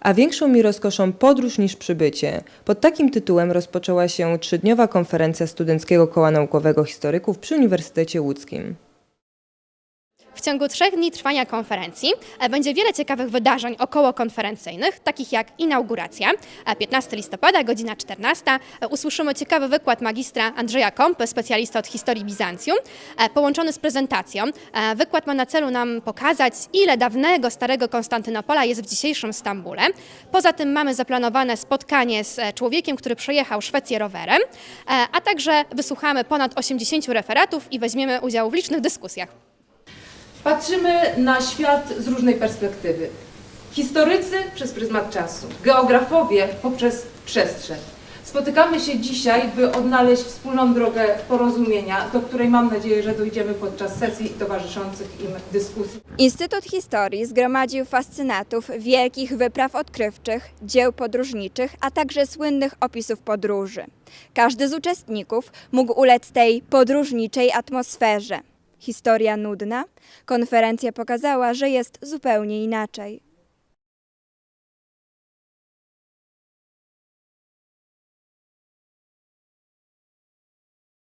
A większą mi rozkoszą podróż niż przybycie. Pod takim tytułem rozpoczęła się trzydniowa konferencja Studenckiego Koła Naukowego Historyków przy Uniwersytecie Łódzkim. W ciągu trzech dni trwania konferencji e, będzie wiele ciekawych wydarzeń okołokonferencyjnych, takich jak inauguracja, e, 15 listopada, godzina 14. E, Usłyszymy ciekawy wykład magistra Andrzeja Kompy, specjalista od historii Bizancjum, e, połączony z prezentacją. E, Wykład ma na celu nam pokazać, ile dawnego, starego Konstantynopola jest w dzisiejszym Stambule. Poza tym mamy zaplanowane spotkanie z e, człowiekiem, który przejechał Szwecję rowerem, e, a także wysłuchamy ponad 80 referatów i weźmiemy udział w licznych dyskusjach. Patrzymy na świat z różnej perspektywy. Historycy przez pryzmat czasu, geografowie poprzez przestrzeń. Spotykamy się dzisiaj, by odnaleźć wspólną drogę porozumienia, do której mam nadzieję, że dojdziemy podczas sesji towarzyszących im dyskusji. Instytut Historii zgromadził fascynatów wielkich wypraw odkrywczych, dzieł podróżniczych, a także słynnych opisów podróży. Każdy z uczestników mógł ulec tej podróżniczej atmosferze. Historia nudna? Konferencja pokazała, że jest zupełnie inaczej.